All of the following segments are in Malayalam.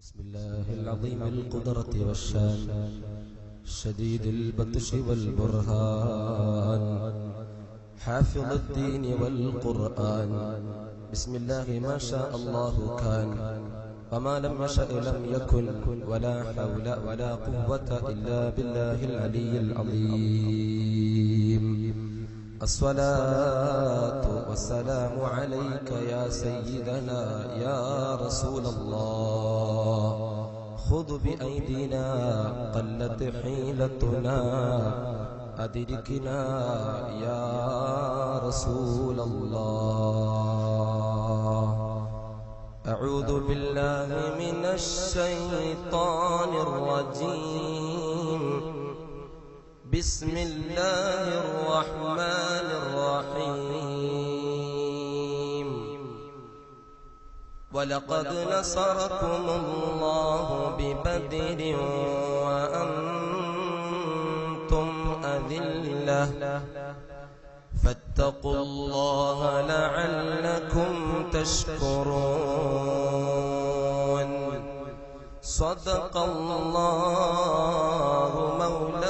بسم الله العظيم القدرة والشان شديد البطش والبرهان حافظ الدين والقرآن بسم الله ما شاء الله كان وما لم يشأ لم يكن ولا حول ولا قوة إلا بالله العلي العظيم. الصلاة والسلام عليك يا سيدنا يا رسول الله. خذ بأيدينا قلت حيلتنا أدركنا يا رسول الله. أعوذ بالله من الشيطان الرجيم. بسم الله الرحمن ولقد نصركم الله ببدر وأنتم أذلة. فاتقوا الله لعلكم تشكرون. صدق الله مولانا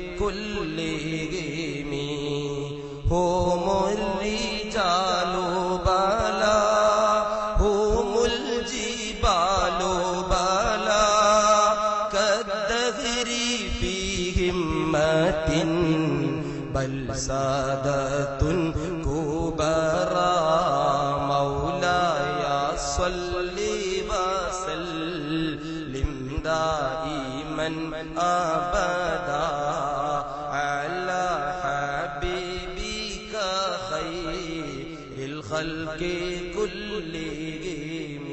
سادة كبرى مولاي صل وسلم دائما أبدا على حبيبك خير الخلق كلهم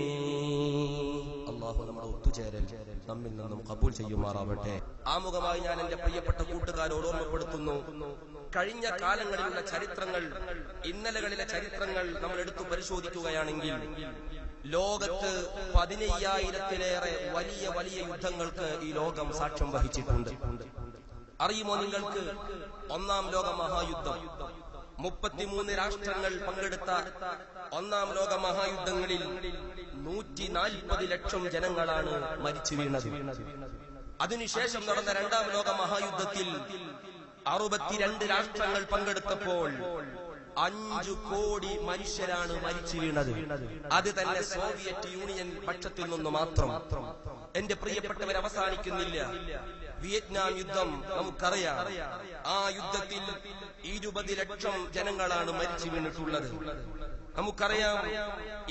അള്ളാഹു നമ്മുടെ ഒത്തുചേരൽ നമ്മിൽ നിന്നും കബൂൽ ചെയ്യുമാറാവട്ടെ ആമുഖമായി ഞാൻ എന്റെ പ്രിയപ്പെട്ട കൂട്ടുകാരോട് ഓർമ്മപ്പെടുത്തുന്നു. കഴിഞ്ഞ കാലങ്ങളിലുള്ള ചരിത്രങ്ങൾ ഇന്നലകളിലെ ചരിത്രങ്ങൾ നമ്മൾ എടുത്തു പരിശോധിക്കുകയാണെങ്കിൽ ലോകത്ത് പതിനയ്യായിരത്തിലേറെ വലിയ വലിയ യുദ്ധങ്ങൾക്ക് ഈ ലോകം സാക്ഷ്യം വഹിച്ചിട്ടുണ്ട്. അറിയുമോ നിങ്ങൾക്ക്? ഒന്നാം ലോക മഹായുദ്ധം. മുപ്പത്തിമൂന്ന് രാഷ്ട്രങ്ങൾ പങ്കെടുത്ത ഒന്നാം ലോക മഹായുദ്ധങ്ങളിൽ നൂറ്റി നാൽപ്പത് ലക്ഷം ജനങ്ങളാണ് മരിച്ചു വീണത് അതിനുശേഷം നടന്ന രണ്ടാം ലോക മഹായുദ്ധത്തിൽ അറുപത്തിരണ്ട് രാഷ്ട്രങ്ങൾ പങ്കെടുത്തപ്പോൾ അഞ്ചു കോടി മനുഷ്യരാണ് മരിച്ചു വീണത് അത് തന്നെ സോവിയറ്റ് യൂണിയൻ പക്ഷത്തിൽ നിന്ന് മാത്രം. എന്റെ പ്രിയപ്പെട്ടവർ അവസാനിക്കുന്നില്ല. വിയറ്റ്നാം യുദ്ധം നമുക്കറിയാം. ആ യുദ്ധത്തിൽ ഇരുപത് ലക്ഷം ജനങ്ങളാണ് മരിച്ചു വീണിട്ടുള്ളത്. നമുക്കറിയാം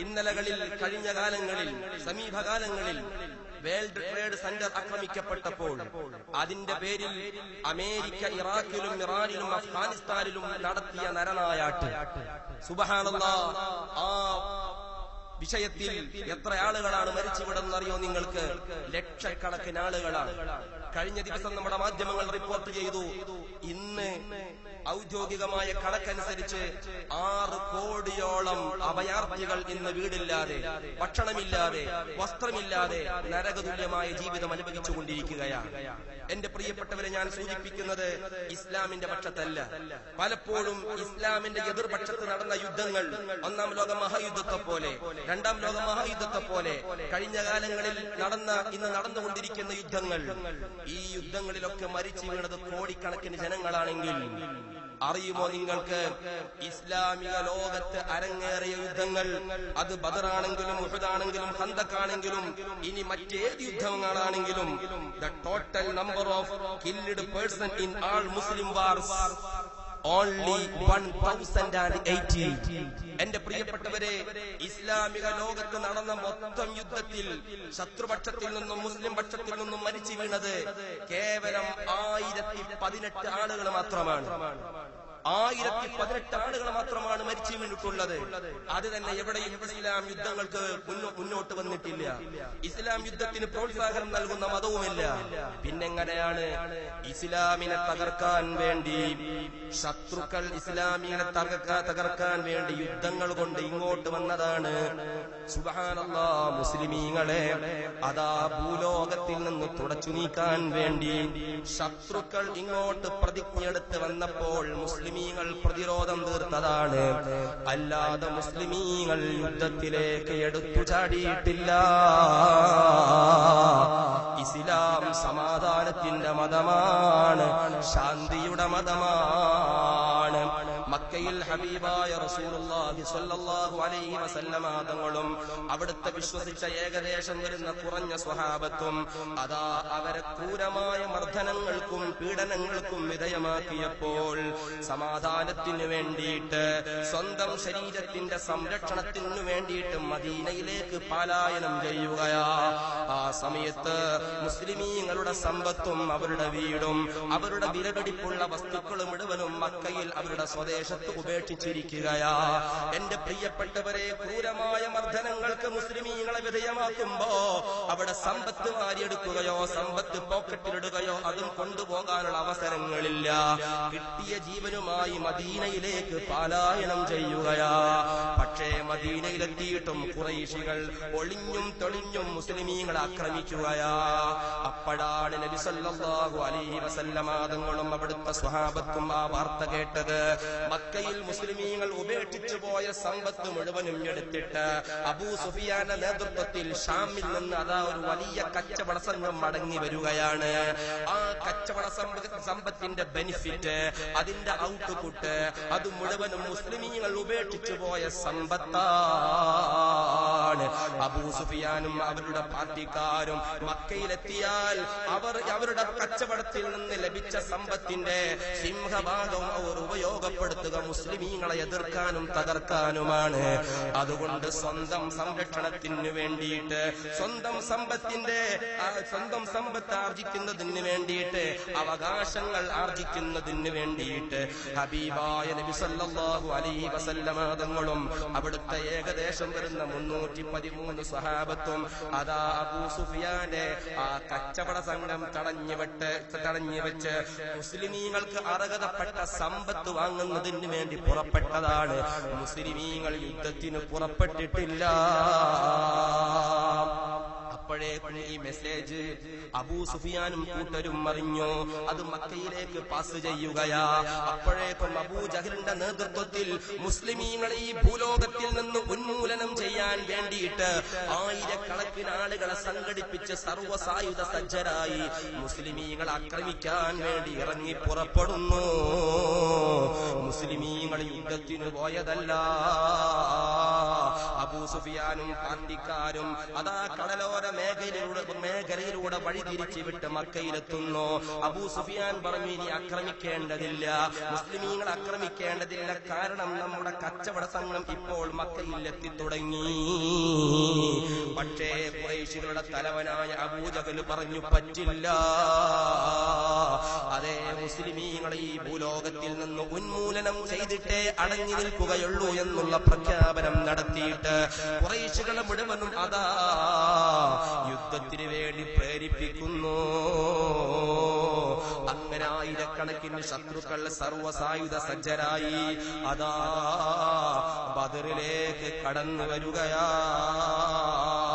ഇന്നലകളിൽ കഴിഞ്ഞ കാലങ്ങളിൽ സമീപകാലങ്ങളിൽ വേൾഡ് ട്രേഡ് സെന്റർ ആക്രമിക്കപ്പെട്ടപ്പോൾ അതിന്റെ പേരിൽ അമേരിക്ക ഇറാഖിലും ഇറാനിലും അഫ്ഗാനിസ്ഥാനിലും നടത്തിയ നരനായാട്ട്. സുബഹാനല്ല ആ വിഷയത്തിൽ എത്ര ആളുകളാണ് മരിച്ചുവിടുന്നറിയോ നിങ്ങൾക്ക്? ലക്ഷക്കണക്കിന് ആളുകളാണ്. കഴിഞ്ഞ ദിവസം നമ്മുടെ മാധ്യമങ്ങൾ റിപ്പോർട്ട് ചെയ്തു ഇന്ന് ഔദ്യോഗികമായ കണക്കനുസരിച്ച് ആറ് കോടിയോളം അഭയാർത്ഥികൾ ഇന്ന് വീടില്ലാതെ ഭക്ഷണമില്ലാതെ വസ്ത്രമില്ലാതെ നരകതുല്യമായ ജീവിതം അനുഭവിച്ചുകൊണ്ടിരിക്കുകയാണ്. എന്റെ പ്രിയപ്പെട്ടവരെ ഞാൻ സൂചിപ്പിക്കുന്നത് ഇസ്ലാമിന്റെ പക്ഷത്തല്ല. പലപ്പോഴും ഇസ്ലാമിന്റെ എതിർപക്ഷത്ത് നടന്ന യുദ്ധങ്ങൾ ഒന്നാം ലോക മഹായുദ്ധത്തെ പോലെ രണ്ടാം ലോക മഹായുദ്ധത്തെ പോലെ കഴിഞ്ഞ കാലങ്ങളിൽ നടന്ന ഇന്ന് നടന്നുകൊണ്ടിരിക്കുന്ന യുദ്ധങ്ങൾ ഈ യുദ്ധങ്ങളിലൊക്കെ മരിച്ചു വീണത് കോടിക്കണക്കിന് ജനങ്ങളാണെങ്കിൽ അറിയുമോ നിങ്ങൾക്ക്? ഇസ്ലാമിക ലോകത്ത് അരങ്ങേറിയ യുദ്ധങ്ങൾ. അത് ബദറാണെങ്കിലും മുഹദാണെങ്കിലും ഹന്തക്കാണെങ്കിലും ഇനി മറ്റേത് യുദ്ധങ്ങളാണെങ്കിലും. The total number of killed person in all Muslim wars only one thousand and എന്റെ പ്രിയപ്പെട്ടവരെ ഇസ്ലാമിക ലോകത്ത് നടന്ന മൊത്തം യുദ്ധത്തിൽ ശത്രുപക്ഷത്തിൽ നിന്നും മുസ്ലിം പക്ഷത്തിൽ നിന്നും മരിച്ചു വീണത് കേവലം ആയിരത്തി പതിനെട്ട് ആളുകൾ മാത്രമാണ്. ആയിരത്തി പതിനെട്ട് ആളുകൾ മാത്രമാണ് മരിച്ചു വീണിട്ടുള്ളത്. അത് തന്നെ എവിടെയും ഇസ്ലാം യുദ്ധങ്ങൾക്ക് മുന്നോ- മുന്നോട്ട് വന്നിട്ടില്ല. ഇസ്ലാം യുദ്ധത്തിന് പ്രോത്സാഹനം നൽകുന്ന മതവുമില്ല. പിന്നെങ്ങനെയാണ് ഇസ്ലാമിനെ തകർക്കാൻ വേണ്ടി ശത്രുക്കൾ ഇസ്ലാമിനെ തകർക്കാൻ വേണ്ടി യുദ്ധങ്ങൾ കൊണ്ട് ഇങ്ങോട്ട് വന്നതാണ്. സുബഹാനല്ലാ മുസ്ലിമീങ്ങളെ അതാ ഭൂലോകത്തിൽ നിന്ന് തുടച്ചു നീക്കാൻ വേണ്ടി ശത്രുക്കൾ ഇങ്ങോട്ട് പ്രതിജ്ഞയെടുത്ത് വന്നപ്പോൾ മുസ്ലിമീങ്ങൾ പ്രതിരോധം തീർത്തതാണ്. അല്ലാതെ മുസ്ലിമീങ്ങൾ യുദ്ധത്തിലേക്ക് എടുത്തു ചാടിയിട്ടില്ല. ഇസ്ലാം സമാധാനത്തിന്റെ മതമാണ് ശാന്തിയുടെ മതമാണ് മക്കയിൽ ഹബീബായ റസൂലുള്ളാഹി സ്വല്ലല്ലാഹു അലൈഹി വസല്ലമ തങ്ങളും അവിടുത്തെ വിശ്വസിച്ച ഏകദേശം വരുന്ന കുറഞ്ഞ സ്വഹാബത്തും അതാ അവരെ ക്രൂരമായ മർദ്ദനങ്ങൾക്കും പീഡനങ്ങൾക്കും വിധേയമാക്കിയപ്പോൾ സമാധാനത്തിനു വേണ്ടിയിട്ട് സ്വന്തം ശരീരത്തിന്റെ സംരക്ഷണത്തിനു വേണ്ടിയിട്ട് മദീനയിലേക്ക് പാലായനം ചെയ്യുകയാ. ആ സമയത്ത് മുസ്ലിമീങ്ങളുടെ സമ്പത്തും അവരുടെ വീടും അവരുടെ വിലപിടിപ്പുള്ള വസ്തുക്കളും മുഴുവനും മക്കയിൽ അവരുടെ സ്വദേശത്ത് ഉപേക്ഷിച്ചിരിക്കുകയാ. എന്റെ പ്രിയപ്പെട്ടവരെ ക്രൂരമായ മർദ്ദനങ്ങൾക്ക് മുസ്ലിമീങ്ങളെ വിധേയമാക്കുമ്പോ അവിടെ സമ്പത്ത് വാരിയെടുക്കുകയോ സമ്പത്ത് പോക്കറ്റിലിടുകയോ അതും കൊണ്ടുപോകാനുള്ള അവസരങ്ങളില്ല. കിട്ടിയ ജീവനുമായി മദീനയിലേക്ക് പാലായനം ചെയ്യുകയാ. പക്ഷേ മദീനയിലെത്തിയിട്ടും കുറേശികൾ ഒളിഞ്ഞും തെളിഞ്ഞും മുസ്ലിമീങ്ങളെ ആക്രമിക്കുകയാ. അപ്പോഴാണ് നബി സല്ലല്ലാഹു അലൈഹി വസല്ലമ അവിടുത്തെ സ്വഹാബത്തും ആ വാർത്ത കേട്ടത്. മക്കയിൽ മുസ്ലിമീങ്ങൾ ഉപേക്ഷിച്ചു പോയ സമ്പത്ത് മുഴുവനും എടുത്തിട്ട് അബൂ സുഫിയാന്റെ നേതൃത്വത്തിൽ ഷാമിൽ നിന്ന് അതാ ഒരു വലിയ കച്ചവട സംഘം മടങ്ങി വരികയാണ്. ആ കച്ചവട സമ്പത്തിന്റെ ബെനിഫിറ്റ് അതിന്റെ ഔട്ട്പുട്ട് അത് മുഴുവനും മുസ്ലിമീങ്ങൾ ഉപേക്ഷിച്ചു പോയ സമ്പത്താണ്. അബൂ സുഫിയാനും അവരുടെ പാർട്ടിക്കാരും മക്കയിലെത്തിയാൽ അവർ അവരുടെ കച്ചവടത്തിൽ നിന്ന് ലഭിച്ച സമ്പത്തിന്റെ സിംഹഭാഗം അവർ ഉപയോഗപ്പെടുത്തുക മുസ്ലിമീങ്ങളെ എതിർക്കാനും തകർക്കാനുമാണ്. അതുകൊണ്ട് സ്വന്തം സംരക്ഷണത്തിന് വേണ്ടിയിട്ട് സ്വന്തം സമ്പത്തിന്റെ സ്വന്തം സമ്പത്ത് ആർജിക്കുന്നതിന് വേണ്ടിയിട്ട് അവകാശങ്ങൾ ആർജിക്കുന്നതിന് വേണ്ടിയിട്ട് ഹബീബായ നബി സല്ലല്ലാഹു അലൈഹി വസല്ലമ തങ്ങളും അവിടുത്തെ ഏകദേശം വരുന്ന മുന്നൂറ്റി പതിമൂന്ന് സഹാബത്തും അതാ അബൂ സുഫിയാന്റെ ആ കച്ചവട സംഘം തടഞ്ഞു വിട്ട് തടഞ്ഞു വെച്ച് മുസ്ലിമീങ്ങൾക്ക് അർഹതപ്പെട്ട സമ്പത്ത് വാങ്ങുന്നതിന് വേണ്ടി പുറപ്പെട്ടതാണ്. മുസ്ലിമീങ്ങൾ യുദ്ധത്തിന് പുറപ്പെട്ടിട്ടില്ല. അപ്പോഴേക്കും ഈ മെസ്സേജ് അബൂ സുഫിയാനും കൂട്ടരും അറിഞ്ഞു അത് മക്കയിലേക്ക് പാസ് ചെയ്യുകയാ. അപ്പോഴേക്കും അബൂ ജഹലിന്റെ നേതൃത്വത്തിൽ മുസ്ലിമീങ്ങളെ ഈ ഭൂലോകത്തിൽ നിന്ന് ഉന്മൂലനം ചെയ്യാൻ വേണ്ടിയിട്ട് ആയിരക്കണക്കിന് ആളുകളെ സംഘടിപ്പിച്ച് സർവസായുധ സജ്ജരായി മുസ്ലിമീങ്ങളെ ആക്രമിക്കാൻ വേണ്ടി ഇറങ്ങി പുറപ്പെടുന്നു. മുസ്ലിമീങ്ങൾ യുദ്ധത്തിന് പോയതല്ല. അബൂ സുഫിയാനും പാർട്ടിക്കാരും അതാ കടലോര മേഖലയിലൂടെ മേഖലയിലൂടെ വഴി തിരിച്ചു വിട്ട് മക്കയിലെത്തുന്നു. അബൂ സുഫിയാൻ പറഞ്ഞു ഇനി ആക്രമിക്കേണ്ടതില്ല. മുസ്ലിമീങ്ങൾ ആക്രമിക്കേണ്ടതില്ല. കാരണം നമ്മുടെ കച്ചവട സംഘം ഇപ്പോൾ മക്കയിൽ എത്തിത്തുടങ്ങി പക്ഷേ കുറേശികളുടെ തലവനായ അബൂജകൽ പറഞ്ഞു പറ്റില്ല. അതേ മുസ്ലിമീങ്ങളെ ഈ ഭൂലോകത്തിൽ നിന്ന് ഉന്മൂലനം ചെയ്തിട്ടേ അടങ്ങി നിൽക്കുകയുള്ളൂ എന്നുള്ള പ്രഖ്യാപനം നടത്തിയിട്ട് കുറേശികളെ മുഴുവനും അതാ യുദ്ധത്തിന് വേണ്ടി പ്രേരിപ്പിക്കുന്നു. അങ്ങനെ ആയിരക്കണക്കിന് ശത്രുക്കൾ സർവസായുധ സജ്ജരായി അതാ ബദറിലേക്ക് കടന്നു വരികയാണ്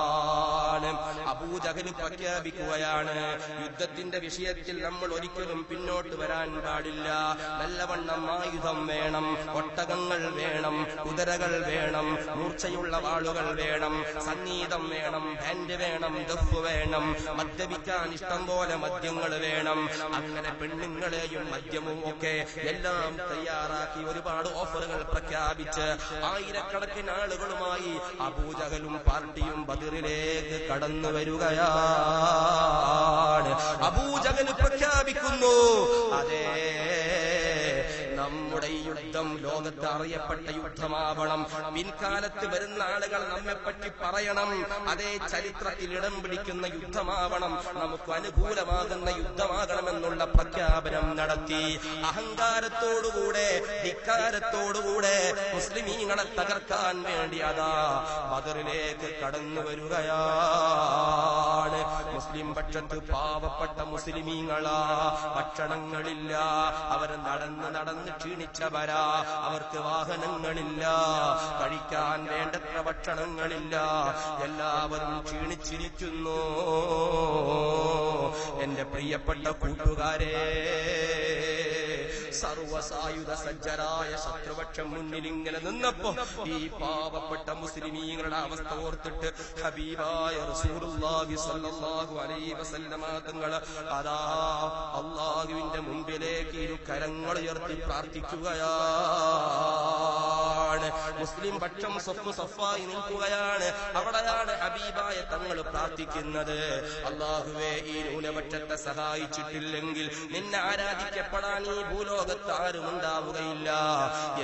അബൂജഹൽ പ്രഖ്യാപിക്കുകയാണ് യുദ്ധത്തിന്റെ വിഷയത്തിൽ നമ്മൾ ഒരിക്കലും പിന്നോട്ട് വരാൻ പാടില്ല. നല്ലവണ്ണം ആയുധം വേണം ഒട്ടകങ്ങൾ വേണം കുതിരകൾ വേണം മൂർച്ചയുള്ള വാളുകൾ വേണം സംഗീതം വേണം ബാൻഡ് വേണം ദഫ് വേണം മദ്യപിക്കാൻ ഇഷ്ടം പോലെ മദ്യങ്ങൾ വേണം. അങ്ങനെ പെണ്ണുങ്ങളെയും മദ്യവും ഒക്കെ എല്ലാം തയ്യാറാക്കി ഒരുപാട് ഓഫറുകൾ പ്രഖ്യാപിച്ച് ആയിരക്കണക്കിന് ആളുകളുമായി അബൂജഹലും പാർട്ടിയും ബദിറിലേക്ക് കടന്നു വരികയാണ് അബൂജഹൽ പ്രഖ്യാപിക്കുന്നു. അതേ നമ്മുടെ യുദ്ധം ലോകത്ത് അറിയപ്പെട്ട യുദ്ധമാവണം. പിൻകാലത്ത് വരുന്ന ആളുകൾ നമ്മെപ്പറ്റി പറയണം. അതേ ചരിത്രത്തിൽ ഇടം പിടിക്കുന്ന യുദ്ധമാവണം നമുക്ക് അനുകൂലമാകുന്ന യുദ്ധമാകണമെന്നുള്ള പ്രഖ്യാപനം നടത്തി. അഹങ്കാരത്തോടുകൂടെ ധിക്കാരത്തോടുകൂടെ മുസ്ലിമീങ്ങളെ തകർക്കാൻ വേണ്ടി അതാ ബദറിലേക്ക് കടന്നു വരികയാണ്. മുസ്ലിം പക്ഷത്ത് പാവപ്പെട്ട മുസ്ലിമീങ്ങളാ ഭക്ഷണങ്ങളില്ല. അവർ നടന്ന് നടന്ന് ക്ഷീണിച്ചവരാ. അവർക്ക് വാഹനങ്ങളില്ല. കഴിക്കാൻ വേണ്ടത്ര ഭക്ഷണങ്ങളില്ല. എല്ലാവരും ക്ഷീണിച്ചിരിക്കുന്നു. എന്റെ പ്രിയപ്പെട്ട കൂട്ടുകാരെ സർവസായുധ സജ്ജരായ ശത്രുപക്ഷം മുന്നിൽ ഇങ്ങനെ നിന്നപ്പോ ഈ പാവപ്പെട്ട മുസ്ലിമീങ്ങളുടെ അവസ്ഥ ഓർത്തിട്ട് ഹബീബായ അള്ളാഹുവിന്റെ മുമ്പിലേക്ക് ഇരു കരങ്ങൾ ഉയർത്തി പ്രാർത്ഥിക്കുകയാണ് മുസ്ലിം പക്ഷം സ്വപ്പ് സഫായി നിൽക്കുകയാണ്. അവിടെയാണ് ഹബീബായ തങ്ങൾ പ്രാർത്ഥിക്കുന്നത്. അള്ളാഹുവെ ഈ ന്യൂനപക്ഷത്തെ സഹായിച്ചിട്ടില്ലെങ്കിൽ നിന്നെ ആരാധിക്കപ്പെടാൻ ഈ ഭൂലോകത്ത് ആരും ഉണ്ടാവുകയില്ല.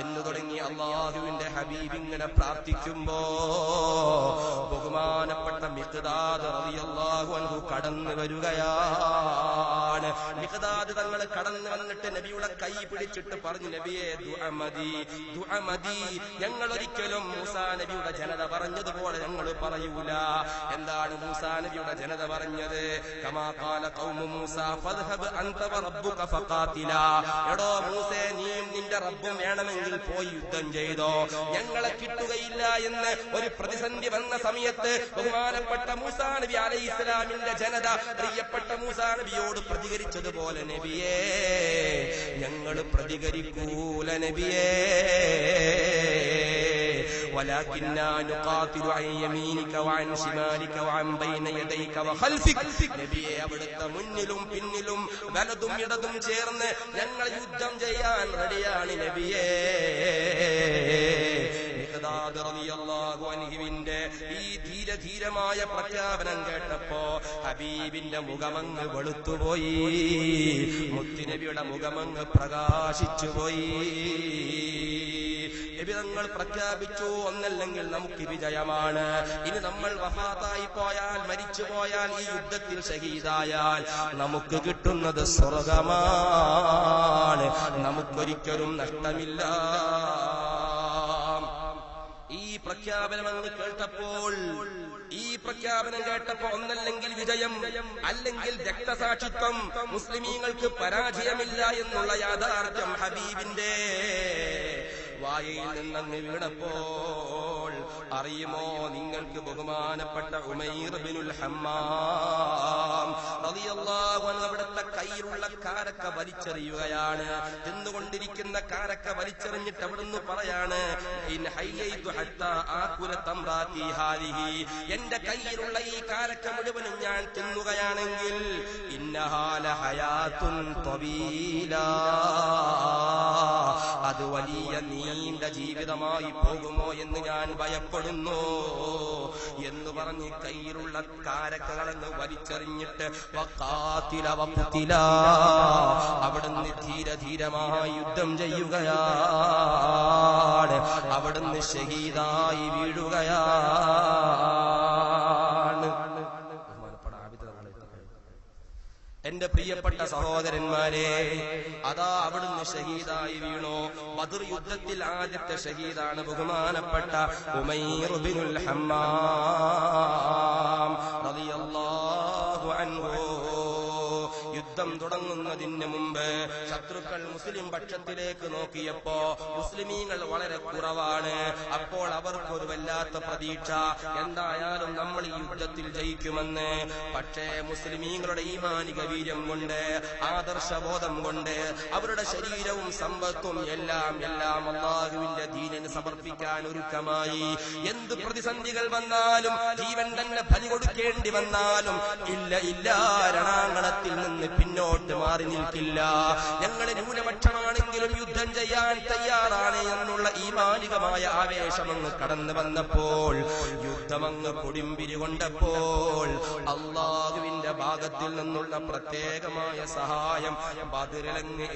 എന്ന് തുടങ്ങി അള്ളാഹുവിന്റെ ഹബീബ് ഇങ്ങനെ പ്രാർത്ഥിക്കുമ്പോ ബഹുമാനപ്പെട്ട മിഖ്ദാദ് റളിയല്ലാഹു അൻഹു കടന്നു വരികയാണ്. മിഖ്ദാദ് തങ്ങൾ കടന്നു വന്നിട്ട് നബിയുടെ കൈ പിടിച്ചിട്ട് പറഞ്ഞു നബിയെ ദുഅമതി ദുആ മതി ഞങ്ങൾ ഒരിക്കലും മൂസാ നബിയുടെ ജനത പറഞ്ഞതുപോലെ ഞങ്ങൾ പറയൂല. എന്താണ് മൂസാ നബിയുടെ ജനത പറഞ്ഞത്? എടോ മൂസേ നീയും നിന്റെ റബ്ബും വേണമെങ്കിൽ പോയി യുദ്ധം ചെയ്തോ. ഞങ്ങളെ കിട്ടുകയില്ല എന്ന് ഒരു പ്രതിസന്ധി വന്ന സമയത്ത് ബഹുമാനപ്പെട്ട മൂസാ നബി അലൈഹി ഇസ്ലാമിന്റെ ജനത പ്രിയപ്പെട്ട മൂസാ നബിയോട് പ്രതികരിച്ചതുപോലെ നബിയേ ഞങ്ങൾ പ്രതികരിക്കൂല നബിയേ. ولكننا نقاتل عن يمينك وعن شمالك وعن بين يديك وخلفك നബിയെ അവിടുത്തെ മുന്നിലും പിന്നിലും വലതും ഇടതും ചേർന്ന് ഞങ്ങൾ യുദ്ധം ചെയ്യാൻ റെഡിയാണ് നബിയേ മിഖ്ദാദ് റളിയല്ലാഹു അൻഹുവിന്റെ ഈ ധീരധീരമായ പ്രഖ്യാപനം കേട്ടപ്പോ ഹബീബിന്റെ മുഖമങ്ങ് വെളുത്തുപോയി മുത്തുനബിയുടെ മുഖമങ്ങ് പ്രകാശിച്ചുപോയി നബിതങ്ങൾ പ്രഖ്യാപിച്ചു ഒന്നല്ലെങ്കിൽ നമുക്ക് വിജയമാണ്. ഇനി നമ്മൾ വഫാത്തായി പോയാൽ മരിച്ചു പോയാൽ ഈ യുദ്ധത്തിൽ ഷഹീദായാൽ നമുക്ക് കിട്ടുന്നത് സ്വർഗമാണ്. നമുക്കൊരിക്കലും നഷ്ടമില്ല. ഈ പ്രഖ്യാപനം അങ്ങ് കേട്ടപ്പോൾ ഈ പ്രഖ്യാപനം കേട്ടപ്പോ ഒന്നല്ലെങ്കിൽ വിജയം അല്ലെങ്കിൽ രക്തസാക്ഷിത്വം മുസ്ലിമീങ്ങൾക്ക് പരാജയമില്ല എന്നുള്ള യാഥാർത്ഥ്യം ഹബീബിന്റെ. വായയിൽ നിന്നങ്ങ് വീണപ്പോൾ അറിയുമോ? നിങ്ങൾക്ക് ബഹുമാനപ്പെട്ട ഉമൈർ ബിനുൽ ഹമ്മാം അവിടുത്തെ കയ്യിലുള്ള കാരക്ക വലിച്ചെറിയുകയാണ്. തിന്നുകൊണ്ടിരിക്കുന്ന കാരക്ക വലിച്ചെറിഞ്ഞിട്ട് അവിടുന്ന് പറയാണ് എന്റെ കയ്യിലുള്ള ഈ കാരക്ക മുഴുവനും ഞാൻ തിന്നുകയാണെങ്കിൽ ഇന്നഹാല ഹയാത്തുൻ അത് വലിയ നീണ്ട ജീവിതമായി പോകുമോ എന്ന് ഞാൻ ഭയപ്പെടുന്നു. എന്ന് പറഞ്ഞ് കയ്യിലുള്ള കാരക്കകളെന്ന് വലിച്ചെറിഞ്ഞിട്ട് വക്കാത്തിലവത്തില അവിടുന്ന് ധീരധീരമായി യുദ്ധം ചെയ്യുകയാണ്. അവിടുന്ന് ഷഹീദായി വീഴുകയാണ്. എന്റെ പ്രിയപ്പെട്ട സഹോദരന്മാരെ അതാ അവിടുന്ന് ഷഹീദായി വീണു. ബദർ യുദ്ധത്തിൽ ആദ്യത്തെ ഷഹീദാണ് ബഹുമാനപ്പെട്ട ഉമൈറുബിനുൽ ബിനുൽ ഹമ്മാം. റളിയല്ലാഹു തുടങ്ങുന്നതിന് മുമ്പ് ശത്രുക്കൾ മുസ്ലിം പക്ഷത്തിലേക്ക് നോക്കിയപ്പോ മുസ്ലിമീങ്ങൾ വളരെ കുറവാണ്. അപ്പോൾ അവർക്കൊരു വല്ലാത്ത പ്രതീക്ഷ എന്തായാലും നമ്മൾ ഈ യുദ്ധത്തിൽ ജയിക്കുമെന്ന്. പക്ഷേ മുസ്ലിമീങ്ങളുടെ ഈമാനിക വീര്യം കൊണ്ട് ആദർശബോധം കൊണ്ട് അവരുടെ ശരീരവും സമ്പത്തും എല്ലാം എല്ലാം അള്ളാഹുവിന്റെ ദീനന് സമർപ്പിക്കാൻ ഒരുക്കമായി. എന്ത് പ്രതിസന്ധികൾ വന്നാലും ജീവൻ തന്നെ ബലി കൊടുക്കേണ്ടി വന്നാലും ഇല്ല ഇല്ല രണാങ്കണത്തിൽ നിന്ന് പിന്നോട്ട് മാറി നിൽക്കില്ല ഞങ്ങളെ ന്യൂനപക്ഷമാണെങ്കിലും യുദ്ധം ചെയ്യാൻ തയ്യാറാണ് എന്നുള്ള ഈ മാലികമായ ആവേശമങ്ങ് കടന്നു വന്നപ്പോൾ യുദ്ധമങ്ങ് കൊടുമ്പിരി കൊണ്ടപ്പോൾ അള്ളാഹുവിന്റെ ഭാഗത്തിൽ നിന്നുള്ള പ്രത്യേകമായ സഹായം ബദിരലങ്ങ്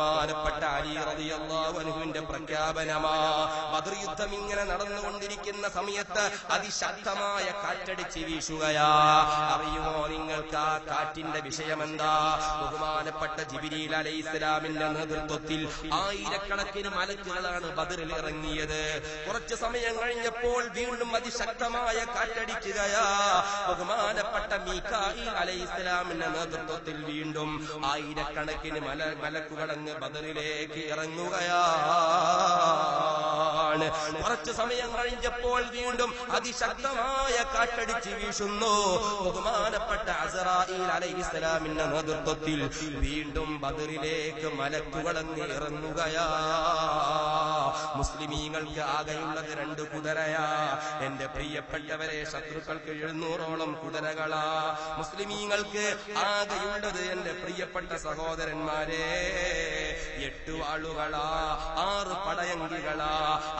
ഇറങ്ങുകയാ അലി റളിയല്ലാഹു അൻഹുവിന്റെ പ്രഖ്യാപനമാ. ബദർ യുദ്ധം ഇങ്ങനെ നടന്നുകൊണ്ടിരിക്കുന്ന സമയത്ത് അതിശക്തമായ കാറ്റടിച്ച് വീശുകയാ. അറിയുമോ നിങ്ങൾക്ക് ആ കാറ്റിന്റെ വിഷയമെന്താ? ബഹുമാനപ്പെട്ട ജിബിരിയിൽ അലൈഹി ഇസ്ലാമിന്റെ നേതൃത്വത്തിൽ ആയിരക്കണക്കിന് മലക്കുകളാണ് ബദറിൽ ഇറങ്ങിയത്. കുറച്ച് സമയം കഴിഞ്ഞപ്പോൾ വീണ്ടും അതിശക്തമായ കാറ്റടിക്കുകയാ. ബഹുമാനപ്പെട്ട മീക്കായിൽ അലൈഹി ഇസ്ലാമിന്റെ നേതൃത്വത്തിൽ വീണ്ടും ആയിരക്കണക്കിന് മല മലക്കുകളങ്ങ് ബദറിലേക്ക് ഇറങ്ങുകയാണ് കുറച്ചു സമയം കഴിഞ്ഞപ്പോൾ വീണ്ടും അതിശക്തമായ കാറ്റടിച്ച് വീശുന്നു. ബഹുമാനപ്പെട്ട അസറായിൽ അലൈഹി നേതൃത്വത്തിൽ വീണ്ടും ബദറിലേക്ക് മലക്കുകളങ്ങ് ഇറങ്ങുകയാ. മുസ്ലിമീങ്ങൾക്ക് ആകെയുള്ളത് രണ്ട് കുതിരയാ. എന്റെ പ്രിയപ്പെട്ടവരെ ശത്രുക്കൾക്ക് എഴുന്നൂറോളം കുതിരകളാ. മുസ്ലിമീങ്ങൾക്ക് ആകെയുള്ളത് എന്റെ പ്രിയപ്പെട്ട സഹോദരന്മാരെ എട്ട് വാളുകളാ ആറ് പടയങ്കികളാ.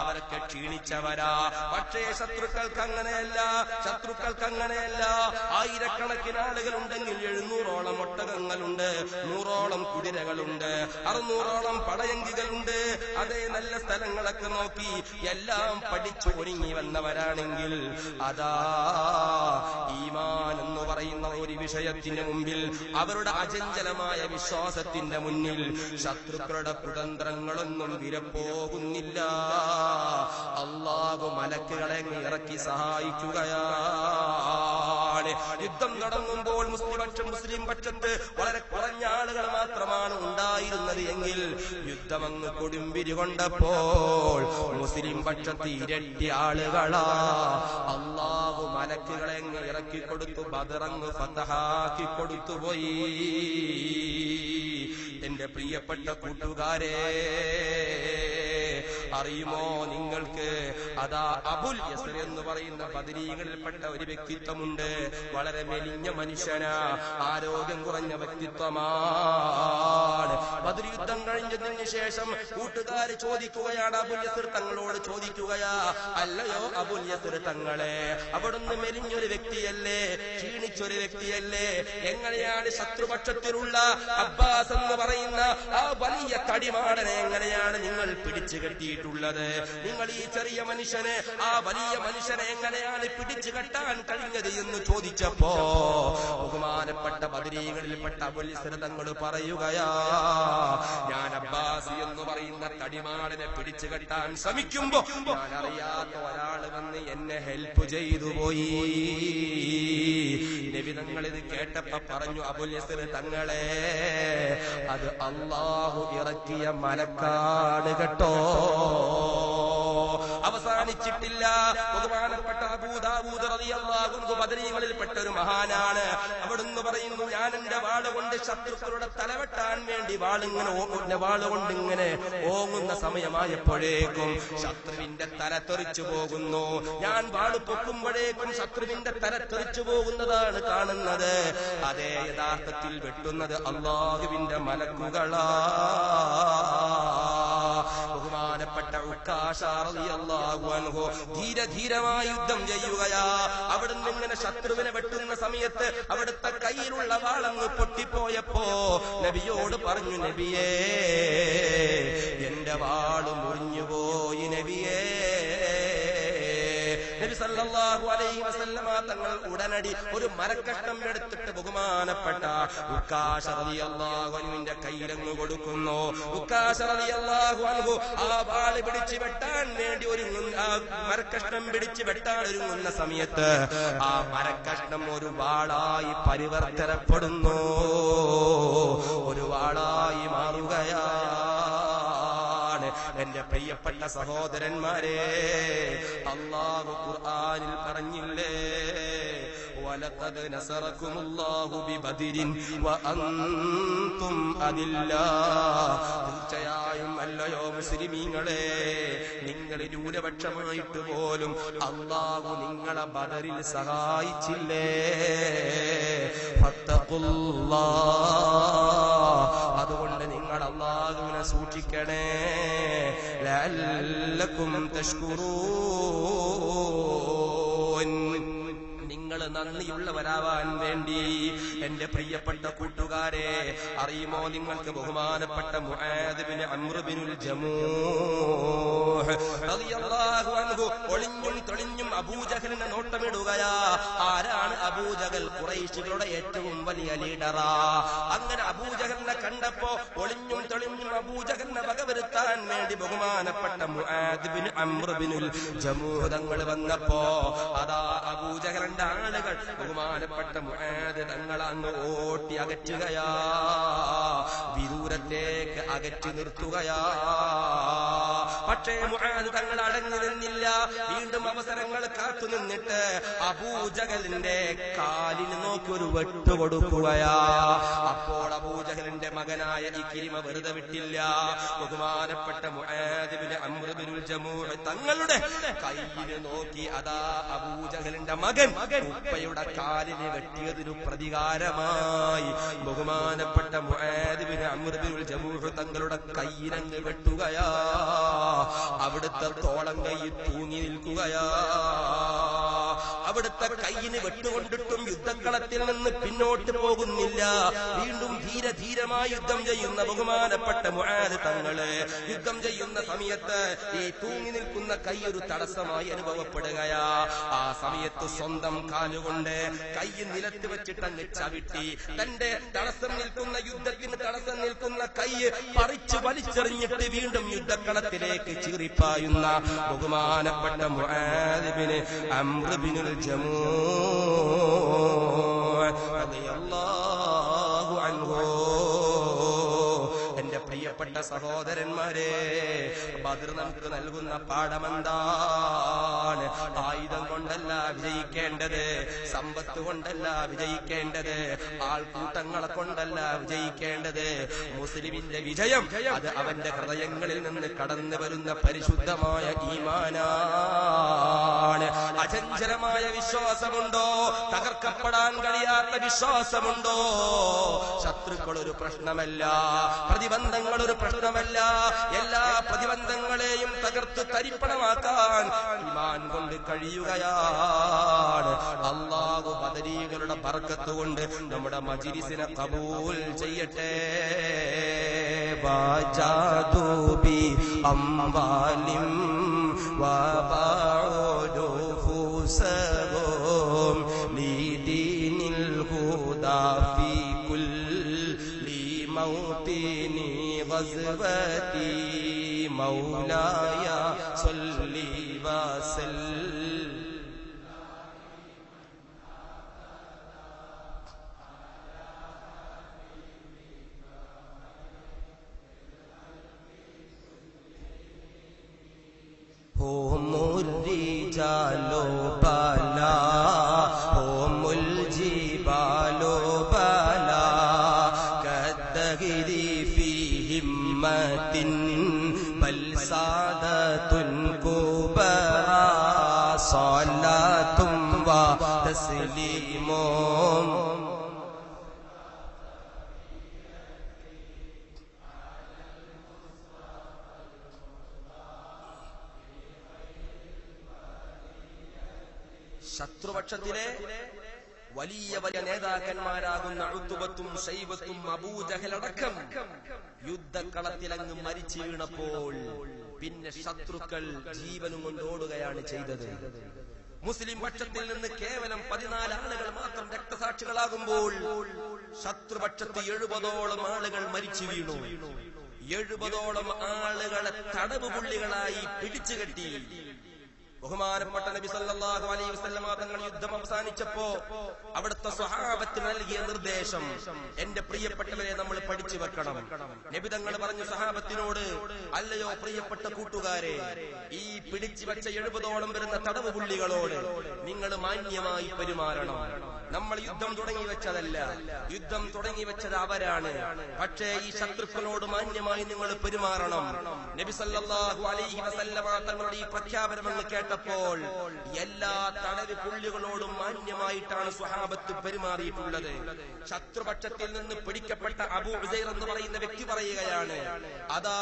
അവരൊക്കെ ക്ഷീണിച്ചവരാ. പക്ഷേ ശത്രുക്കൾക്ക് അങ്ങനെയല്ല ശത്രുക്കൾക്ക് അങ്ങനെയല്ല ആയിരക്കണക്കിന് ആളുകളുണ്ടെങ്കിൽ എഴുന്നൂറോളം ഒട്ടകങ്ങളുണ്ട് നൂറോളം കുതിരകളുണ്ട് അറുന്നൂറോളം പടയങ്കികളുണ്ട്. അതേ നല്ല സ്ഥലങ്ങളൊക്കെ നോക്കി എല്ലാം പഠിച്ചു ഒരുങ്ങി വന്നവരാണെങ്കിൽ അതാ ഈമാൻ എന്ന് പറയുന്ന ഒരു വിഷയത്തിന് മുമ്പിൽ അവരുടെ അചഞ്ചലമായ വിശ്വാസത്തിന്റെ മുന്നിൽ ശത്രുക്കളുടെ കുതന്ത്രങ്ങളൊന്നും വിരപ്പോകുന്നില്ല. അള്ളാഹു മലക്കുകളെ ഇറക്കി സഹായിക്കുകയാണ്. യുദ്ധം നടങ്ങുമ്പോൾ മുസ്ലിം പക്ഷം മുസ്ലിം പക്ഷത്ത് വളരെ കുറഞ്ഞ ആളുകൾ മാത്രമാണ് ഉണ്ടായിരുന്നത് എങ്കിൽ യുദ്ധമങ്ങ് കൊടുമ്പിരി കൊണ്ടപ്പോൾ മുസ്ലിം പക്ഷത്ത് ഇരട്ടി ആളുകളാ അള്ളാഹു മലക്കുകളെ ഇറക്കി കൊടുത്തു ബദറങ്ങ് ഫതഹാക്കി കൊടുത്തുപോയി എന്റെ പ്രിയപ്പെട്ട കൂട്ടുകാരെ അറിയുമോ നിങ്ങൾക്ക്? അതാ അബുൽ യസർ എന്ന് പറയുന്ന ബദരീകളിൽപ്പെട്ട ഒരു വ്യക്തിത്വമുണ്ട്. വളരെ മെലിഞ്ഞ മനുഷ്യനാ. ആരോഗ്യം കുറഞ്ഞ വ്യക്തിത്വമാണ്. ബദരി യുദ്ധം കഴിഞ്ഞതിന് ശേഷം കൂട്ടുകാർ ചോദിക്കുകയാണ് അബുൽ യസർ തങ്ങളോട് ചോദിക്കുകയാ? അല്ലയോ അബുൽ യസർ തങ്ങളെ അവിടുന്ന് മെലിഞ്ഞൊരു വ്യക്തിയല്ലേ ക്ഷീണിച്ചൊരു വ്യക്തിയല്ലേ? എങ്ങനെയാണ് ശത്രുപക്ഷത്തിലുള്ള അബ്ബാസ് എന്ന് പറയുന്ന ആ വലിയ തടിമാടനെ എങ്ങനെയാണ് നിങ്ങൾ പിടിച്ചു കെട്ടിയിട്ടുള്ളത്? നിങ്ങൾ ഈ ചെറിയ മനുഷ്യനെ ആ വലിയ മനുഷ്യനെ എങ്ങനെയാണ് പിടിച്ചു കെട്ടാൻ കഴിഞ്ഞത് എന്ന് ചോദിച്ചപ്പോ ബഹുമാനപ്പെട്ട ബദരീകളിൽപ്പെട്ട തങ്ങൾ പറയുകയാ ഞാൻ അബ്ബാസി എന്ന് പറയുന്ന തടിമാടിനെ പിടിച്ചു കെട്ടാൻ ശ്രമിക്കുമ്പോ അറിയാത്ത ഒരാൾ വന്ന് എന്നെ ഹെൽപ്പ് ചെയ്തു പോയി. നബിതങ്ങൾ ഇത് കേട്ടപ്പോ പറഞ്ഞു അബുൽ യസർ തങ്ങളെ അത് അള്ളാഹു ഇറക്കിയ മലക്കാട് കേട്ടോ. അവസാനിച്ചിട്ടില്ല. അബൂദാബൂദ് പെട്ട ഒരു മഹാനാണ്. അവിടുന്ന് പറയുന്നു ഞാൻ എന്റെ വാളുകൊണ്ട് ശത്രുക്കളുടെ തലവെട്ടാൻ വേണ്ടി വാളിങ്ങനെ ഓങ്ങുന്ന വാൾ കൊണ്ട് ഇങ്ങനെ ഓങ്ങുന്ന സമയമായപ്പോഴേക്കും ശത്രുവിന്റെ തല തെറിച്ചു പോകുന്നു. ഞാൻ വാൾ പൊക്കുമ്പോഴേക്കും ശത്രുവിന്റെ തല തെറിച്ചു പോകുന്നതാണ് കാണുന്നത്. അതേ യഥാർത്ഥത്തിൽ വെട്ടുന്നത് അള്ളാഹുവിന്റെ മലക്കുകളാ. ബഹുമാനപ്പെട്ട ഉക്കാശാറിയാഹു ധീര ധീരമായി യുദ്ധം ചെയ്യുകയാ അവിടുന്ന് ഇങ്ങനെ ശത്രുവിനെ വെട്ടുന്ന സമയത്ത് അവിടുത്തെ കയ്യിലുള്ള വാളങ്ങ് പൊട്ടിപ്പോയപ്പോ നബിയോട് പറഞ്ഞു നബിയേ എന്റെ വാൾ മുറിഞ്ഞുപോയി നബിയേ. നബി സല്ലല്ലാഹു അലൈഹി വസല്ലമ തങ്ങൾ ഉടനടി ഒരു മരക്കഷ്ണം എടുത്തിട്ട് ബഹുമാനപ്പെട്ട ഉക്കാശ റളിയല്ലാഹു അൻഹുവിന്റെ കയ്യിലങ്ങ് കൊടുക്കുന്നു. ഉക്കാശ റളിയല്ലാഹു അൻഹു ആ വാൾ പിടിച്ച് വെട്ടാൻ വേണ്ടി ഒരു മരക്കഷ്ണം പിടിച്ച് വെട്ടാൻ ഒരുങ്ങുന്ന സമയത്ത് ആ മരക്കഷ്ണം ഒരു വാളായി പരിവർത്തനപ്പെടുന്നു. ഒരു വാളായി മാറുകയാണ്. എന്റെ പ്രിയപ്പെട്ട സഹോദരന്മാരെ അള്ളാഹു ഖുർആനിൽ പറഞ്ഞില്ലേ ولقد نصركم الله ببدر وأنتم أذلة തീർച്ചയായും അല്ലയോ മുസ്ലിമീങ്ങളെ നിങ്ങൾ ന്യൂനപക്ഷമായിട്ട് പോലും അള്ളാഹു നിങ്ങളെ ബദറിൽ സഹായിച്ചില്ലേ ഫത്തഖുല്ലാ. അള്ളാഹുവിനെ സൂക്ഷിക്കണേ. ലഅല്ലക്കും നിങ്ങൾ നന്ദിയുള്ളവരാവാൻ വേണ്ടി. എന്റെ പ്രിയപ്പെട്ട കൂട്ടുകാരെ അറിയുമോ നിങ്ങൾക്ക് ബഹുമാനപ്പെട്ട മുആദിബിന് അമ്രുബിനുൽ ഒളിഞ്ഞും തെളിഞ്ഞും അബൂജഹലിനെ നോട്ടമിടുകയാ. ആരാണ് അബൂജഹൽ? ഖുറൈശികളുടെ ഏറ്റവും വലിയ ലീഡറാ. അങ്ങനെ അബൂജഹലിനെ കണ്ടപ്പോ ഒളിഞ്ഞും തെളിഞ്ഞും അബൂജഹലിനെ വകവരുത്താൻ വേണ്ടി ബഹുമാനപ്പെട്ട മുആദിബിന് അമ്രുബിനുൽ ജമൂഹ് തങ്ങൾ വന്നപ്പോ അതാ അബൂജഹലിന്റെ ആളുകൾ ബഹുമാനപ്പെട്ട മുആദ് തങ്ങൾ അങ്ങ് ഓട്ടി അകറ്റുകയാ. വിദൂരത്തേക്ക് അകറ്റി നിർത്തുകയാ. പക്ഷേ മുആദ് തങ്ങൾ അടങ്ങി നിന്നില്ല. വീണ്ടും അവസരങ്ങൾ കാത്തു നിന്നിട്ട് അപൂജകലിന്റെ കാലിൽ നോക്കി ഒരു വെട്ട് കൊടുക്കുകയാ. അപ്പോൾ അബൂജഹലിന്റെ മകനായ ഈ കിരിമ വെറുതെ വിട്ടില്ല. ബഹുമാനപ്പെട്ട മുആദിബിന് അമ്രുബിനുൽ ജമൂഹ് തങ്ങളുടെ കയ്യിൽ നോക്കി അതാ അബൂജഹലിന്റെ മകൻ. ഉപ്പയുടെ കാലിന് വെട്ടിയതിനു പ്രതികാരമായി. ബഹുമാനപ്പെട്ട തങ്ങളുടെ കയ്യിലങ്ങ് വെട്ടുകയാ. അവിടുത്തെ തോളം കൈ തൂങ്ങി നിൽക്കുകയാ. അവിടുത്തെ കയ്യിന് വെട്ടുകൊണ്ടിട്ടും യുദ്ധക്കളത്തിൽ നിന്ന് പിന്നോട്ട് പോകുന്നില്ല. വീണ്ടും ധീരധീരമായി യുദ്ധം ചെയ്യുന്ന ബഹുമാനപ്പെട്ട മുആദ് തങ്ങൾ യുദ്ധം ചെയ്യുന്ന സമയത്ത് ഈ തൂങ്ങി നിൽക്കുന്ന കൈ ഒരു തടസ്സമായി അനുഭവപ്പെടുകയാ. ആ സമയത്ത് സ്വന്തം കാലുകൊണ്ട് കൈ നിലത്ത് വെച്ചിട്ട് അങ്ങ് ചവിട്ടി. തന്റെ തടസ്സം നിൽക്കുന്ന യുദ്ധത്തിന് തടസ്സം നിൽക്കുന്ന കൈ പറിച്ച് വലിച്ചെറിഞ്ഞിട്ട് വീണ്ടും യുദ്ധക്കളത്തിലേക്ക് ചീറിപ്പായുന്ന ബഹുമാനപ്പെട്ട മുആദിബിന് അമ്രുബിനുൽ جموع പ്രിയപ്പെട്ട സഹോദരന്മാരെ ബദർ നമുക്ക് നൽകുന്ന പാഠമെന്താണ്? ആയുധം കൊണ്ടല്ല വിജയിക്കേണ്ടത് സമ്പത്ത് കൊണ്ടല്ല വിജയിക്കേണ്ടത് ആൾക്കൂട്ടങ്ങളെ കൊണ്ടല്ല വിജയിക്കേണ്ടത്. മുസ്ലിമിന്റെ വിജയം അത് അവന്റെ ഹൃദയങ്ങളിൽ നിന്ന് കടന്നു വരുന്ന പരിശുദ്ധമായ ഈമാനാണ്. അചഞ്ചലമായ വിശ്വാസമുണ്ടോ? തകർക്കപ്പെടാൻ കഴിയാത്ത വിശ്വാസമുണ്ടോ? ശത്രുക്കൾ ഒരു പ്രശ്നമല്ല പ്രതിബന്ധങ്ങൾ ഒരു പ്രശ്നമല്ല എല്ലാ പ്രതിബന്ധങ്ങളെയും തകർത്ത് തരിപ്പണമാക്കാൻ ഇമാൻ കൊണ്ട് കഴിയുകയാണ്. അള്ളാഹു ബദരീകളുടെ പറക്കത്ത് കൊണ്ട് നമ്മുടെ മജിരിസിനെ കബൂൽ ചെയ്യട്ടെ. വാചാതൂബി അമ്പാലിം വാ غزوتي مولاي صل وسلم. هم الرجال وتسليم ശത്രുപക്ഷത്തിലെ വലിയ വലിയ നേതാക്കന്മാരാകുന്ന ഉത്തുബത്തും ശൈബത്തും അബൂജഹലടക്കം യുദ്ധക്കളത്തിലങ്ങ് മരിച്ചു വീണപ്പോൾ പിന്നെ ശത്രുക്കൾ ജീവനും കൊണ്ട് ഓടുകയാണ് ചെയ്തത് മുസ്ലിം പക്ഷത്തിൽ നിന്ന് കേവലം പതിനാല് ആളുകൾ മാത്രം രക്തസാക്ഷികളാകുമ്പോൾ ശത്രുപക്ഷത്ത് എഴുപതോളം ആളുകൾ മരിച്ചു വീണു. എഴുപതോളം ആളുകളെ തടവ് പുള്ളികളായി പിടിച്ചുകെട്ടി. ബഹുമാനപ്പെട്ട നബി സല്ലല്ലാഹു അലൈഹി വസല്ലമ തങ്ങൾ യുദ്ധം അവസാനിച്ചപ്പോ അവിടുത്തെ സ്വഹാബത്തിന് നൽകിയ നിർദ്ദേശം എന്റെ പ്രിയപ്പെട്ടവരെ നമ്മൾ പഠിച്ചു വെക്കണം. നബി തങ്ങൾ പറഞ്ഞു സഹാബത്തിനോട് അല്ലയോ പ്രിയപ്പെട്ട കൂട്ടുകാരെ ഈ പിടിച്ചു വെച്ച എഴുപതോളം വരുന്ന തടവ് പുള്ളികളോട് നിങ്ങൾ മാന്യമായി പെരുമാറണം. നമ്മൾ യുദ്ധം തുടങ്ങി വെച്ചതല്ല. യുദ്ധം തുടങ്ങി വെച്ചത് അവരാണ്. പക്ഷേ ഈ ശത്രുക്കളോട് മാന്യമായി നിങ്ങൾ പെരുമാറണം. നബി സല്ലല്ലാഹു അലൈഹി വസല്ലമ തങ്ങളുടെ ഈ പ്രഖ്യാപനം എന്ന് കേട്ടപ്പോൾ എല്ലാ തണൽ പുള്ളികളോടും മാന്യമായിട്ടാണ് സ്വഹാബത്ത് പെരുമാറിയിട്ടുള്ളത്. ശത്രുപക്ഷത്തിൽ നിന്ന് പിടിക്കപ്പെട്ട അബൂ ഉസൈർ എന്ന് പറയുന്ന വ്യക്തി പറയുകയാണ് അതാ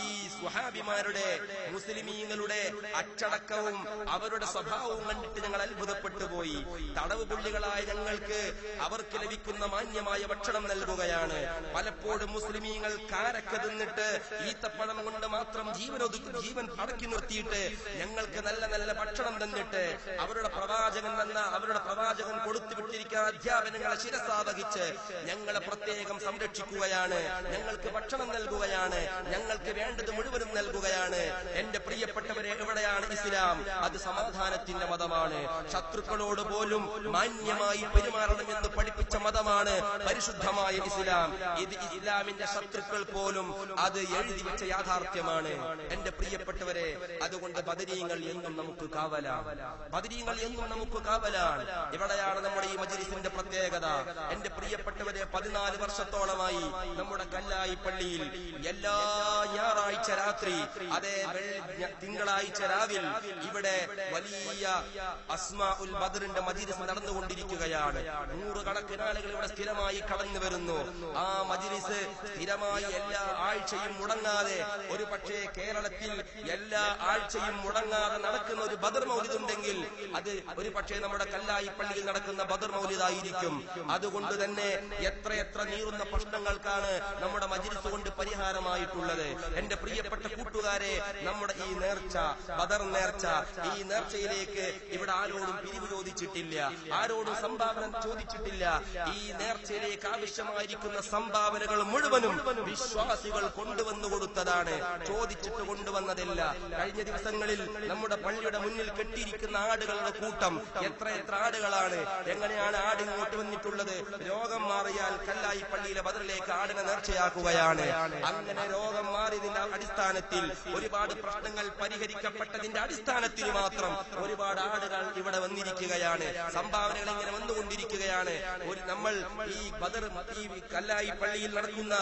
ഈ സ്വഹാബിമാരുടെ മുസ്ലിമീങ്ങളുടെ അച്ചടക്കവും അവരുടെ സ്വഭാവവും കണ്ടിട്ട് ഞങ്ങൾ അത്ഭുതപ്പെട്ടു പോയി തടവ് പുള്ളികളായ ഞങ്ങൾക്ക് അവർക്ക് ലഭിക്കുന്ന മാന്യമായ ഭക്ഷണം നൽകുകയാണ്. പലപ്പോഴും മുസ്ലിമീങ്ങൾ കാരക്ക തിന്നിട്ട് ഈത്തപ്പഴം കൊണ്ട് മാത്രം ജീവൻ ജീവൻ അടക്കി നിർത്തിയിട്ട് ഞങ്ങൾക്ക് നല്ല നല്ല ഭക്ഷണം തന്നിട്ട് അവരുടെ പ്രവാചകൻ വന്ന അവരുടെ പ്രവാചകൻ കൊടുത്തു വിട്ടിരിക്കുന്ന അധ്യാപനങ്ങളെ ശിരസാവഹിച്ച് ഞങ്ങളെ പ്രത്യേകം സംരക്ഷിക്കുകയാണ്. ഞങ്ങൾക്ക് ഭക്ഷണം നൽകുകയാണ്. ഞങ്ങൾക്ക് വേണ്ടത് മുഴുവനും നൽകുകയാണ്. എന്റെ പ്രിയപ്പെട്ടവരെ എവിടെയാണ് ഇസ്ലാം? അത് സമാധാനത്തിന്റെ മതമാണ്. ശത്രുക്കളോട് പോലും മാന്യമായി പെരുമാറണമെന്ന് പഠിപ്പിച്ച മതമാണ് പരിശുദ്ധമായ ഇസ്ലാം. ഇത് ഇസ്ലാമിന്റെ ശത്രുക്കൾ പോലും അത് എഴുതി വെച്ച യാഥാർത്ഥ്യമാണ്. എന്റെ പ്രിയപ്പെട്ടവരെ അതുകൊണ്ട് ബദരീങ്ങൾ എന്നും നമുക്ക് കാവലാണ് ബദരീങ്ങൾ എന്നും നമുക്ക് കാവലാണ് ഇവിടെയാണ് നമ്മുടെ ഈ മജിലിസിന്റെ പ്രത്യേകത. എന്റെ പ്രിയപ്പെട്ടവരെ പതിനാല് വർഷത്തോളമായി നമ്മുടെ കല്ലായി പള്ളിയിൽ എല്ലാ ഞായറാഴ്ച രാത്രി അതേ തിങ്കളാഴ്ച രാവിൽ ഇവിടെ വലിയ അസ്മാ ഉൽ ബദറിന്റെ മജിലിസ് നടന്നുകൊണ്ടിരിക്കുകയാണ് നൂറുകണക്കിന് ആളുകൾ ഇവിടെ സ്ഥിരമായി കടന്നു വരുന്നു. ആ മജിലിസ് സ്ഥിരമായി എല്ലാ ആഴ്ചയും മുടങ്ങാതെ ഒരു പക്ഷേ കേരളത്തിൽ എല്ലാ ആഴ്ചയും മുടങ്ങാതെ നടക്കുന്ന ഒരു ബദർ മൗലിദുണ്ടെങ്കിൽ അത് ഒരു പക്ഷേ നമ്മുടെ കല്ലായി പള്ളിയിൽ നടക്കുന്ന ബദർ മൗലിദായിരിക്കും. അതുകൊണ്ട് തന്നെ എത്ര എത്ര നീറുന്ന പ്രശ്നങ്ങൾക്കാണ് നമ്മുടെ മജിലിസ് കൊണ്ട് പരിഹാരമായിട്ടുള്ളത്. എന്റെ പ്രിയപ്പെട്ട കൂട്ടുകാരെ നമ്മുടെ ഈ നേർച്ച ബദർ നേർച്ച ഈ നേർച്ചയിലേക്ക് ഇവിടെ ആരോടും പിരിവ് ചോദിച്ചിട്ടില്ല. ആരോടും സംഭാവന ചോദിച്ചിട്ടില്ല. ഈ നേർച്ചയിലേക്ക് ആവശ്യമായിരിക്കുന്ന സംഭാവനകൾ മുഴുവനും വിശ്വാസികൾ കൊണ്ടുവന്നു കൊടുത്തതാണ്. ചോദിച്ചിട്ട് കൊണ്ടുവന്നതല്ല. കഴിഞ്ഞ ദിവസങ്ങളിൽ നമ്മുടെ പള്ളിയുടെ മുന്നിൽ കെട്ടിയിരിക്കുന്ന ആടുകളുടെ കൂട്ടം എത്ര എത്ര ആടുകളാണ്? എങ്ങനെയാണ് ആട് ഇങ്ങോട്ട് വന്നിട്ടുള്ളത്? രോഗം മാറിയാൽ കല്ലായി പള്ളിയിലെ ബദറിലേക്ക് ആടിനെ നേർച്ചയാക്കുകയാണ്. അങ്ങനെ രോഗം മാറിയതിന്റെ അടിസ്ഥാനത്തിൽ ഒരുപാട് പ്രശ്നങ്ങൾ പരിഹരിക്കപ്പെട്ടതിന്റെ അടിസ്ഥാനത്തിൽ മാത്രം ഒരുപാട് ആടുകൾ ഇവിടെ വന്നിരിക്കുകയാണ്. സംഭാവനകൾ ഇങ്ങനെ വന്നുകൊണ്ടിരിക്കുകയാണ്. ഒരു നമ്മൾ ഈ ബദർ ഈ കല്ലായി പള്ളിയിൽ നടക്കുന്ന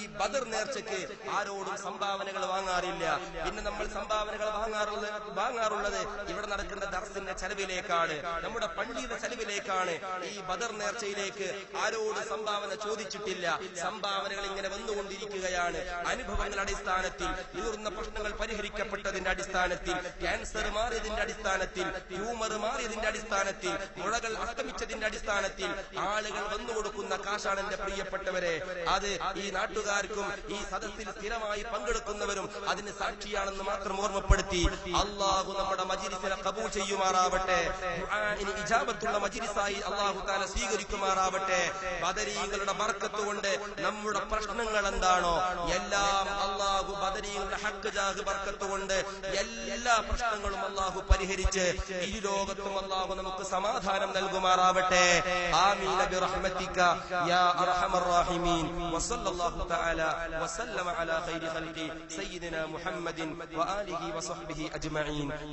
ഈ ബദർ നേർച്ചയ്ക്ക് ആരോടും സംഭാവനകൾ വാങ്ങാറില്ല. പിന്നെ നമ്മൾ സംഭാവനകൾ വാങ്ങാറുള്ളത് വാങ്ങാറുള്ളത് ഇവിടെ നടക്കുന്ന ദർസിന്റെ ചെലവിലേക്കാണ്. നമ്മുടെ പള്ളിയുടെ ചെലവിലേക്കാണ് ഈ ബദർ നേർച്ചയിലേക്ക് ആരോട് സംഭാവന ചോദിച്ചിട്ടില്ല. സംഭാവനകൾ ഇങ്ങനെ വന്നുകൊണ്ടിരിക്കുകയാണ്. അനുഭവങ്ങളുടെ അടിസ്ഥാനത്തിൽ തീർന്ന പ്രശ്നങ്ങൾ പരിഹരിക്കപ്പെട്ടതിന്റെ അടിസ്ഥാനത്തിൽ ക്യാൻസർ മാറിയതിന്റെ അടിസ്ഥാനത്തിൽ ട്യൂമർ മാറിയതിന്റെ അടിസ്ഥാനത്തിൽ മുഴകൾ അസ്തമിച്ചതിന്റെ അടിസ്ഥാനത്തിൽ ആളുകൾ വന്നു കൊടുക്കുന്ന കാശാണ് എന്റെ പ്രിയപ്പെട്ടവരെ. അത് ഈ നാട്ടുകാർക്കും ഈ സദസ്സിൽ സ്ഥിരമായി പങ്കെടുക്കുന്നവരും അതിന് സാക്ഷിയാണെന്ന് മാത്രം ഓർമ്മപ്പെടുത്തി അള്ളാഹു നമ്മുടെ മജിരിസിനെ കബൂ ചെയ്യുമാറാവട്ടെ. ഇജാബത്തുള്ള മജിരിസായി അള്ളാഹു താല സ്വീകരിക്കുമാറാവട്ടെ. ബദരീകളുടെ ബർക്കത്ത് കൊണ്ട് നമ്മുടെ പ്രശ്നങ്ങൾ എന്താണോ? എല്ലാം അള്ളാഹു ബദരീകളുടെ ഹക്ക് ജാഹ് ബർക്കത്ത് കൊണ്ട് എല്ലാ പ്രശ്നങ്ങളും അള്ളാഹു പരിഹരിച്ച് ഇരു ലോകത്തും അള്ളാഹു നമുക്ക് സമാധാനം നൽകുമാറാവട്ടെ يا ബിറഹ്മതിക الراحمين وصلى الله تعالى وسلم على خير خلق سيدنا محمد മുഹമ്മദിൻ وصحبه വസഹ്ബിഹി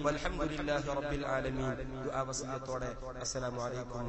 والحمد لله رب العالمين ദുആ വസിയത്തോടെ അസ്സലാമു അലൈക്കും